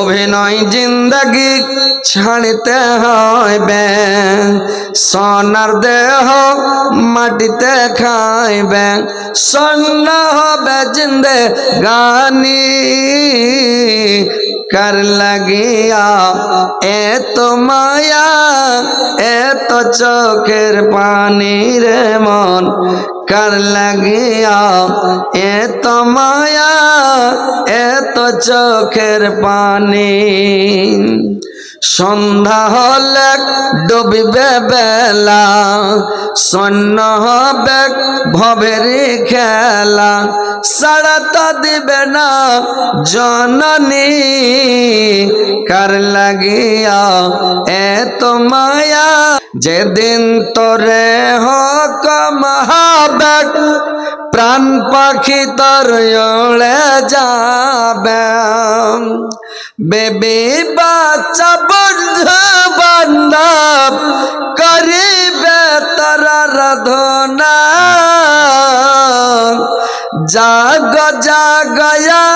অভিনয় জিন্দগি ছাড়তে হইবে। সোনার দেহ মাটিতে খাইবে। স্বর্ণ হবে জিন্দে গানি। কার লাগিয়া এত মায়া, এত চোখের পানি রে মন। কার লাগিয়া এত মায়া এত চোখের পানি সন্ধ্যা হলে ডুবিবে বেলা সৈন্য হবে ভবের খেলা। সাড়াটা দিবে না জননী, কার লাগিয়া এত মায়া? যেদিন তোরে হক মহাবেক প্রাণ পাখি তোর যাবে। বেবি বাচ্চা, বন্ধু বান্ধব করিবে তারা রাধনা। জাগ জাগয়া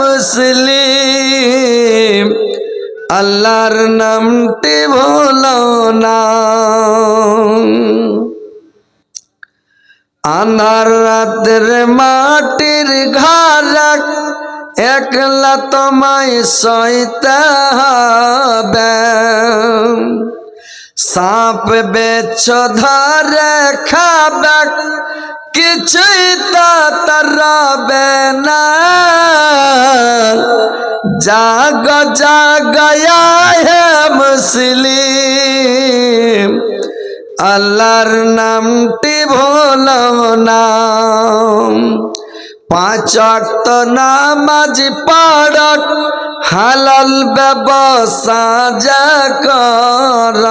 মুসলিম, আল্লাহর নামটি ভুলো না। আন্ধার রাতের মাটির ঘর একলা তোমায় সইতে সাপ বেছ ধরে খাবে, কিছুই তরবে না। জাগ জাগয়া হে মুসলিম, আল্লাহর নামটি ভুলো না। পাঁচ অক্ত নামাজ পড়ক, হালাল ব্যবসা যা কর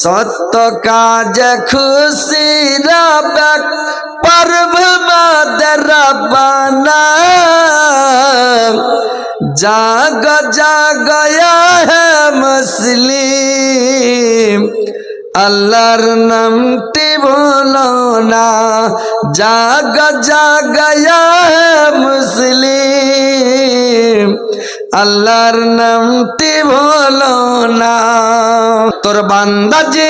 সত্য কাজ খুশি রবেক পর্ব মাদের জাগ জাগয়া হে মুসলিম, আল্লাহর নামটি বলো। না জাগ জাগয়া হে মুসলিম আল্লাহর নামটি বলো না। তোর বান্দা যে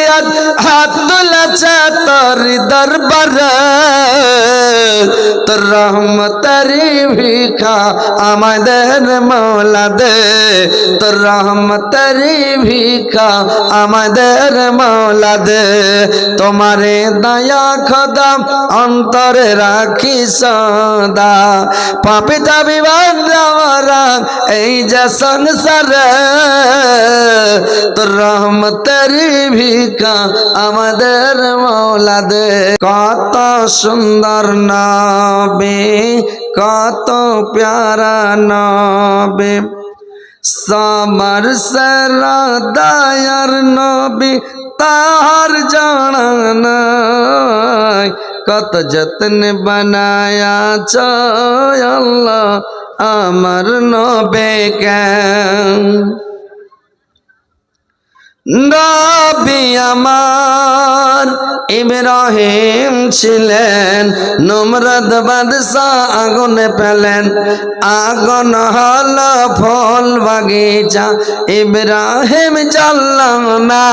হাত তুলেছে তোর দরবার, তোর রহমতারি ভিখা আমাদের মৌলা দে। তোর রহমতারি ভিখা আমাদের মৌলা দে। তোমারে দয়া খোদা অন্তরে রাখি সদা। পাপিতা বিবাদ এই যে সংসার তোর রহমতারি ভিখা আমাদের মৌলা কত সুন্দর নবে কত প্যারা নবে সামার সারা দায়ার নবী তাহার জানানাই কত যত্ন বানায়া আল্লাহ আমার নবে কেন নবী আমার, ইব্রাহিম ছিলেন, নমরদ বাদশাহ আগুনে পেলেন। আগুন হল ফল বাগিচা, ইব্রাহিম জানলাম না।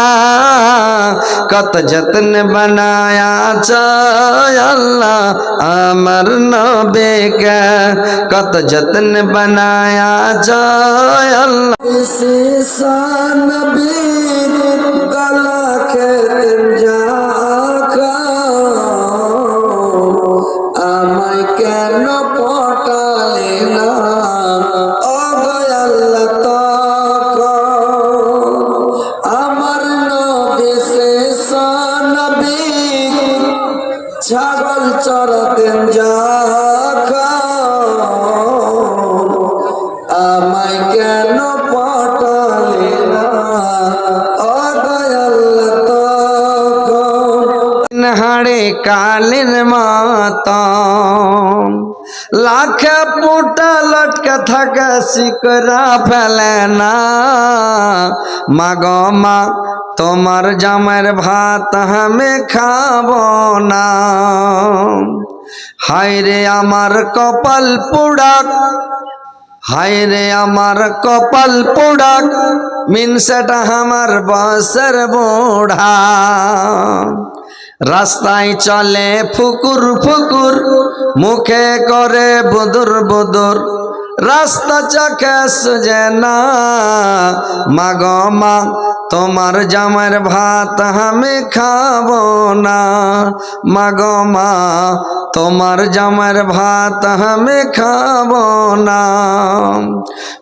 কত যত্ন বানায়া চায় আল্লাহ আমার নবেকে। কত যত্ন বানায়া চায় আল্লাহ নবীর ছাগল চড়াতেন যা আমায় কেন পটালে না ও দয়াল্লা তখন হাড়ে কালের মাতম লাখে পোটা লটকে থাকে শিকরা ফেলে না মাগ মা তোমার জামের ভাত আমি খাব না। হায় রে আমার কপাল পুড়াক হায় রে আমার কপাল পোড়া মিনসেটা আমার বসের বোড়া। রাস্তায় চলে ফুকুর ফুকুর, মুখে করে বুদুর বুদুর। রাস্তা চাকে সুজে না, মাগো মা তোমার জামার ভাত আমি খাব না। মাগো মা, তোমার জামার ভাত আমি খাব না।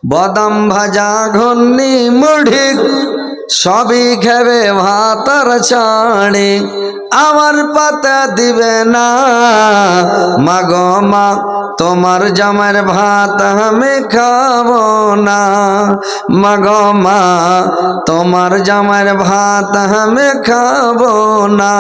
বদাম ভাজা ঘন্নি মুড়ি, সবই খেবে ভাতর ছাড়ি। আমার পাতা দিবে না। মাগো মা, তোমার জামার ভাত আমি খাব না। মাগো মা, তোমার জামার ভাত আমি খাব না।